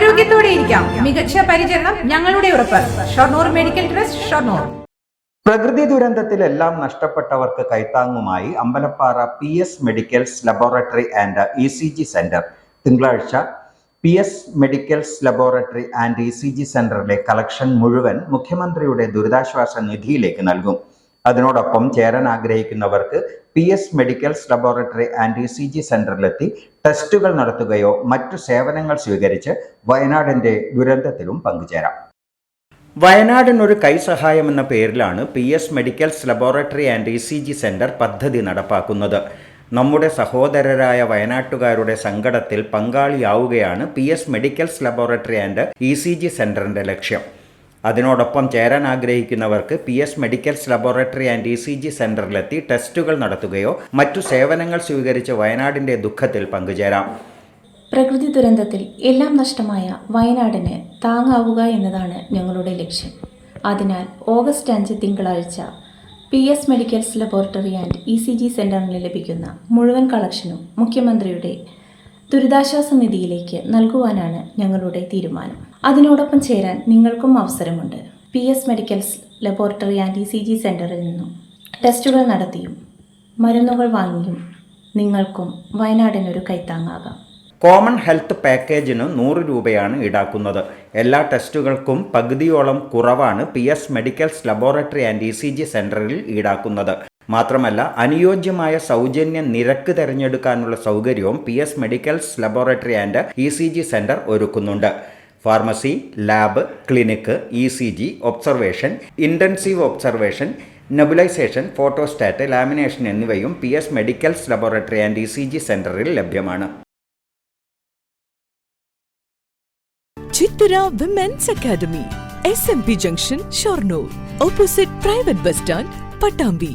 ആരോഗ്യത്തോടെ ഇരിക്കാം. മികച്ച പരിചരണം ഞങ്ങളുടെ ഉറപ്പ്. Shoranur medical trust Shoranur. പ്രകൃതി ദുരന്തത്തിൽ എല്ലാം നഷ്ടപ്പെട്ടവർക്ക് കൈത്താങ്ങുമായി Ambalappara P S medicals laboratory and E C G centre. തിങ്കളാഴ്ച P S medicals laboratory and E C G സെന്ററിലെ കളക്ഷൻ മുഴുവൻ മുഖ്യമന്ത്രിയുടെ ദുരിതാശ്വാസ നിധിയിലേക്ക് നൽകും. അതിനോടൊപ്പം ചേരാൻ ആഗ്രഹിക്കുന്നവർക്ക് P S medicals laboratory and C G സെന്ററിലെത്തി ടെസ്റ്റുകൾ നടത്തുകയോ മറ്റു സേവനങ്ങൾ സ്വീകരിച്ച് വയനാടിന്റെ ദുരന്തത്തിലും പങ്കുചേരാം. വയനാടിനൊരു കൈസഹായം എന്ന പേരിലാണ് P S medicals laboratory and E C G centre പദ്ധതി നടപ്പാക്കുന്നത്. നമ്മുടെ സഹോദരരായ വയനാട്ടുകാരുടെ സങ്കടത്തിൽ പങ്കാളിയാവുകയാണ് P S medicals laboratory and E C G സെന്ററിന്റെ ലക്ഷ്യം. അതിനോടൊപ്പം ചേരാൻ ആഗ്രഹിക്കുന്നവർക്ക് P S medicals laboratory and E C G സെന്ററിലെത്തി ടെസ്റ്റുകൾ നടത്തുകയോ മറ്റു സേവനങ്ങൾ സ്വീകരിച്ച് വയനാടിന്റെ ദുഃഖത്തിൽ പങ്കുചേരാം. പ്രകൃതി ദുരന്തത്തിൽ എല്ലാം നഷ്ടമായ വയനാടിന് താങ്ങാവുക എന്നതാണ് ഞങ്ങളുടെ ലക്ഷ്യം. അതിനാൽ ഓഗസ്റ്റ് അഞ്ച് തിങ്കളാഴ്ച P S medicals laboratory and E C G സെന്ററിന് ലഭിക്കുന്ന മുഴുവൻ കളക്ഷനും മുഖ്യമന്ത്രിയുടെ ദുരിതാശ്വാസ നിധിയിലേക്ക് നൽകുവാനാണ് ഞങ്ങളുടെ തീരുമാനം. അതിനോടൊപ്പം ചേരാൻ നിങ്ങൾക്കും അവസരമുണ്ട്. P S medicals laboratory and E C G സെന്ററിൽ നിന്നും ടെസ്റ്റുകൾ നടത്തിയും മരുന്നുകൾ വാങ്ങിയും നിങ്ങൾക്കും വയനാടിനൊരു കൈത്താങ്ങാകാം. കോമൺ ഹെൽത്ത് പാക്കേജിന് നൂറ് രൂപയാണ് ഈടാക്കുന്നത്. എല്ലാ ടെസ്റ്റുകൾക്കും പകുതിയോളം കുറവാണ് P S medicals laboratory and E C G സെന്ററിൽ ഈടാക്കുന്നത്. മാത്രമല്ല അനുയോജ്യമായ സൗജന്യ നിരക്ക് തിരഞ്ഞെടുക്കാനുള്ള സൗകര്യവും P S medicals laboratory and E C G centre ഒരുക്കുന്നുണ്ട്. Pharmacy lab clinic E C G observation intensive observation nebulization photostat lamination എന്നിവയും P S medicals laboratory and E C G സെന്ററിൽ ലഭ്യമാണ്. Chithara women's academy S M P junction Shoranur opposite private bus stand Pattambi